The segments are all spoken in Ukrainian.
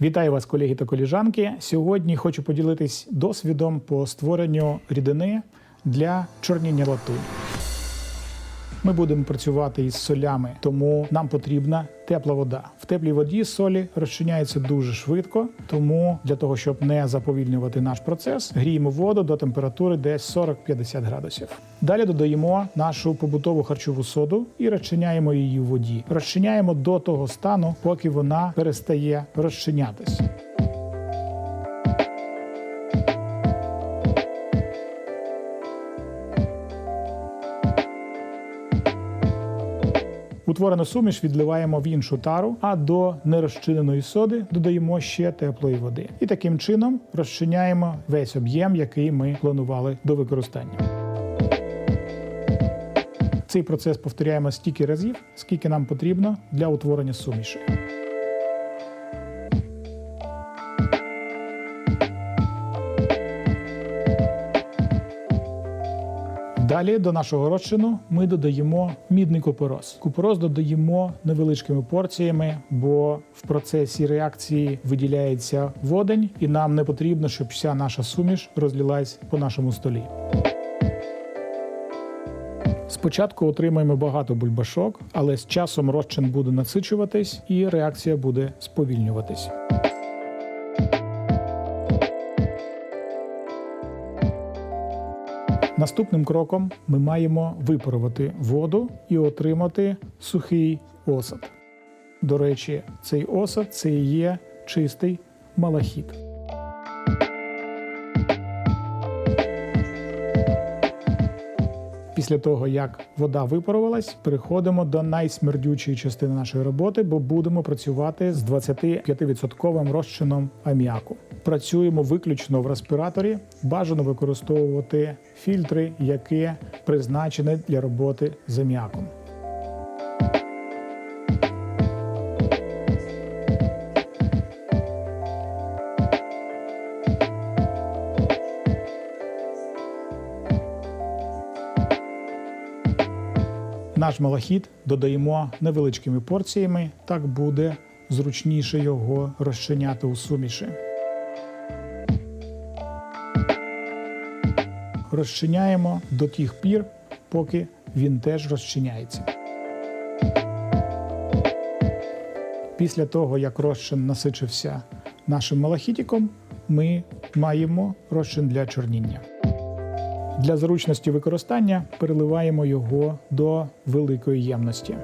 Вітаю вас, колеги та коліжанки. Сьогодні хочу поділитись досвідом по створенню рідини для чорніння латуні. Ми будемо працювати із солями, тому нам потрібна тепла вода. В теплій воді солі розчиняються дуже швидко, тому для того, щоб не заповільнювати наш процес, гріємо воду до температури десь 40-50 градусів. Далі додаємо нашу побутову харчову соду і розчиняємо її в воді. Розчиняємо до того стану, поки вона перестає розчинятись. Утворену суміш відливаємо в іншу тару, а до нерозчиненої соди додаємо ще теплої води. І таким чином розчиняємо весь об'єм, який ми планували до використання. Цей процес повторяємо стільки разів, скільки нам потрібно для утворення суміші. Далі до нашого розчину ми додаємо мідний купорос. Купорос додаємо невеличкими порціями, бо в процесі реакції виділяється водень, і нам не потрібно, щоб вся наша суміш розлилась по нашому столі. Спочатку отримаємо багато бульбашок, але з часом розчин буде насичуватись і реакція буде сповільнюватись. Наступним кроком ми маємо випарувати воду і отримати сухий осад. До речі, цей осад це і є чистий малахіт. Після того, як вода випарувалась, переходимо до найсмердючої частини нашої роботи, бо будемо працювати з 25% розчином аміаку. Працюємо виключно в респіраторі. Бажано використовувати фільтри, які призначені для роботи з аміаком. Наш малахіт додаємо невеличкими порціями, так буде зручніше його розчиняти у суміші. Розчиняємо до тих пір, поки він теж розчиняється. Після того, як розчин насичився нашим малахітиком, ми маємо розчин для чорніння. Для зручності використання переливаємо його до великої ємності.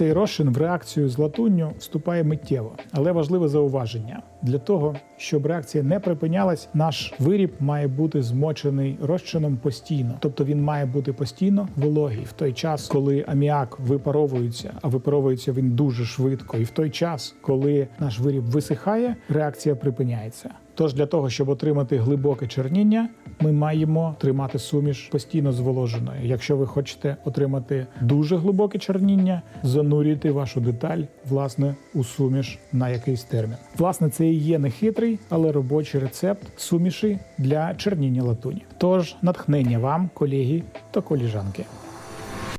Цей розчин в реакцію з латунню вступає миттєво, але важливе зауваження. Для того, щоб реакція не припинялась, наш виріб має бути змочений розчином постійно, тобто він має бути постійно вологий в той час, коли аміак випаровується, а випаровується він дуже швидко, і в той час, коли наш виріб висихає, реакція припиняється. Тож для того, щоб отримати глибоке черніння, ми маємо тримати суміш постійно зволоженою. Якщо ви хочете отримати дуже глибоке черніння, занурюйте вашу деталь власне у суміш на якийсь термін. Власне, це і є нехитрий, але робочий рецепт суміші для черніння латуні. Тож натхнення вам, колеги та коліжанки.